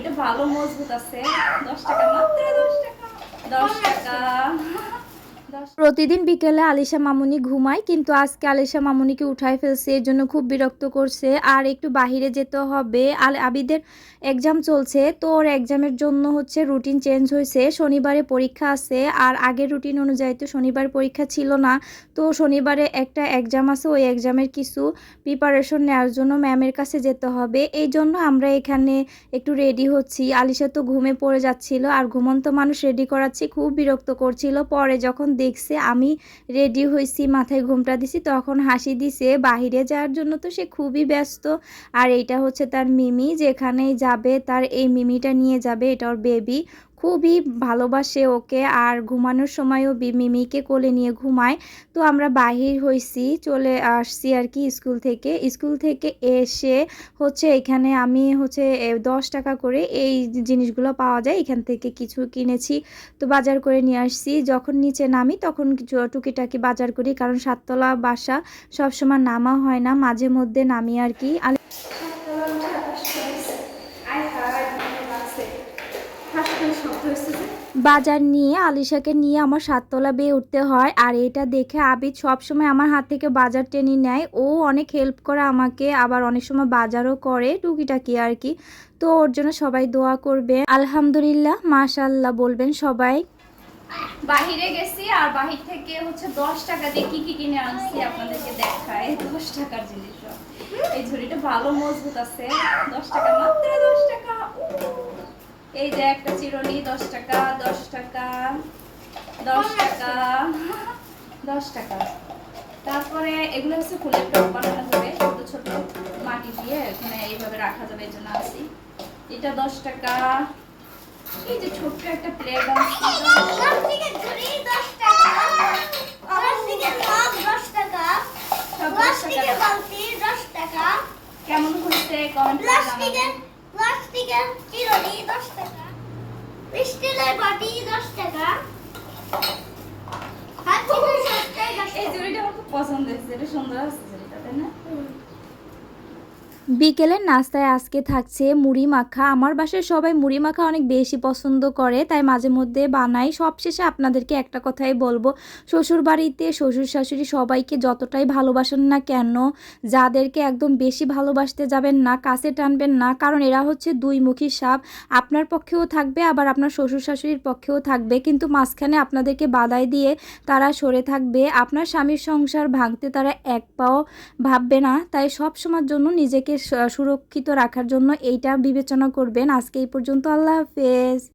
ঝুড়িটা ভালো মজবুত আছে। দশ টাকা মাত্র দশ টাকা। দশ টাকা। প্রতিদিন বিকেলে আলিশা মামুনি ঘুমায়, কিন্তু আজকে আলিশা মামুনিকে উঠায় ফেলছে, এর জন্য খুব বিরক্ত করছে। আর একটু বাহিরে যেতে হবে। আর আবিদের এক্সাম চলছে, তো ওর এক্সামের জন্য হচ্ছে রুটিন চেঞ্জ হয়েছে। শনিবারে পরীক্ষা আছে, আর আগের রুটিন অনুযায়ী তো শনিবার পরীক্ষা ছিল না। তো শনিবারে একটা এক্সাম আছে, ওই এক্সামের কিছু প্রিপারেশন নেওয়ার জন্য ম্যামের কাছে যেতে হবে। এই জন্য আমরা এখানে একটু রেডি হচ্ছি। আলিশা তো ঘুমে পড়ে যাচ্ছিল, আর ঘুমন্ত মানুষ রেডি করাচ্ছি, খুব বিরক্ত করছিল। পরে যখন দেখছে আমি রেডি হয়েছি মাথায় ঘুমটা দিছি, তখন হাসি দিছে, বাহিরে যাওয়ার জন্য তো সে খুবই ব্যস্ত। আর এইটা হচ্ছে তার মিমি, যেখানেই যাবে তার এই মিমিটা নিয়ে যাবে, এটা ওর বেবি খুবই ভালোবাসে ওকে আর ঘুমানোর সময়ও মিমিকে কোলে নিয়ে ঘুমায়। তো আমরা বাহির হয়েছি চলে আসছি আর কি স্কুল থেকে। স্কুল থেকে এসে হচ্ছে এখানে আমি হচ্ছে দশ টাকা করে এই জিনিসগুলো পাওয়া যায়। এখান থেকে কিছু কিনেছি, তো বাজার করে নিয়ে আসছি। যখন নিচে নামি তখন টুকিটাকি বাজার করি, কারণ সাততলা বাসা সবসময় নামা হয় না, মাঝে মধ্যে নামি আর কি। বাজার নিয়ে আলিশাকে নিয়ে আমার সাততলা বেয়ে উঠতে হয়। আর এটা দেখে আবিদ সবসময় আমার হাত থেকে বাজার টেনে নেয়। ও অনেক হেল্প করে আমাকে, আবার অনেক সময় বাজারও করে টুকিটাকি আর কি। তো ওর জন্য সবাই দোয়া করবে আলহামদুলিল্লাহ মাশাল্লাহ বলবেন সবাই। বাহিরে গেছি আর বাহির থেকে হচ্ছে দশ টাকা দিয়ে কি কি কিনে আনছি আপনাদেরকে দেখায়। দশ টাকার জিনিস এই ঝুড়িটা ভালো মজবুত আছে। দশ টাকা, মাত্র দশ টাকা। এই যে একটা চিরুনি দশ টাকা দশ টাকা দশ টাকা দশ টাকা। তারপরে এগুলো হচ্ছে ফুলের টপ বানানো যাবে ছোট ছোট মাটি দিয়ে এখানে এইভাবে রাখা যাবে এই জন্য আনছি এটা দশ টাকা। এই যে ছোট্ট একটা প্লেট আনছি প্লাস্টিকের ঝুড়ি 10 টাকা। প্লাস্টিকের মগ 10 টাকা। সব দশ টাকা। বালতি 10 টাকা। কেমন হয়েছে? কমেন্ট করে প্লাস্টিকের জানাবেন প্লাস্টিকের চিরুনি 10 টাকা। স্টিলের বাটি 10 টাকা। হাত থেকে সস্তায় 10 এই জুড়িটা আমার খুব পছন্দ হয়েছে এটা সুন্দর আছে জুড়িটা তাই না? বিকেলের নাস্তায় আজকে থাকছে মুড়ি মাখা। আমার বাসায় সবাই মুড়ি মাখা অনেক বেশি পছন্দ করে, তাই মাঝে মধ্যে বানাই। সবশেষে আপনাদেরকে একটা কথাই বলব শ্বশুর বাড়িতে শ্বশুর শাশুড়ি সবাইকে যতটাই ভালোবাসেন না কেন, যাদেরকে একদম বেশি ভালোবাসতে যাবেন না, কাছে টানবেন না, কারণ এরা হচ্ছে দুই মুখী সাপ। আপনার পক্ষেও থাকবে, আবার আপনার শ্বশুর শাশুড়ির পক্ষেও থাকবে, কিন্তু মাঝখানে আপনাদেরকে বাধাই দিয়ে তারা সরে থাকবে। আপনার স্বামীর সংসার ভাঙতে তারা এক পাও ভাববে না, তাই সব সময়ের জন্য নিজেকে সুরক্ষিত রাখার জন্য এইটা বিবেচনা করবেন। আজকে এই পর্যন্ত আল্লাহ হাফেজ।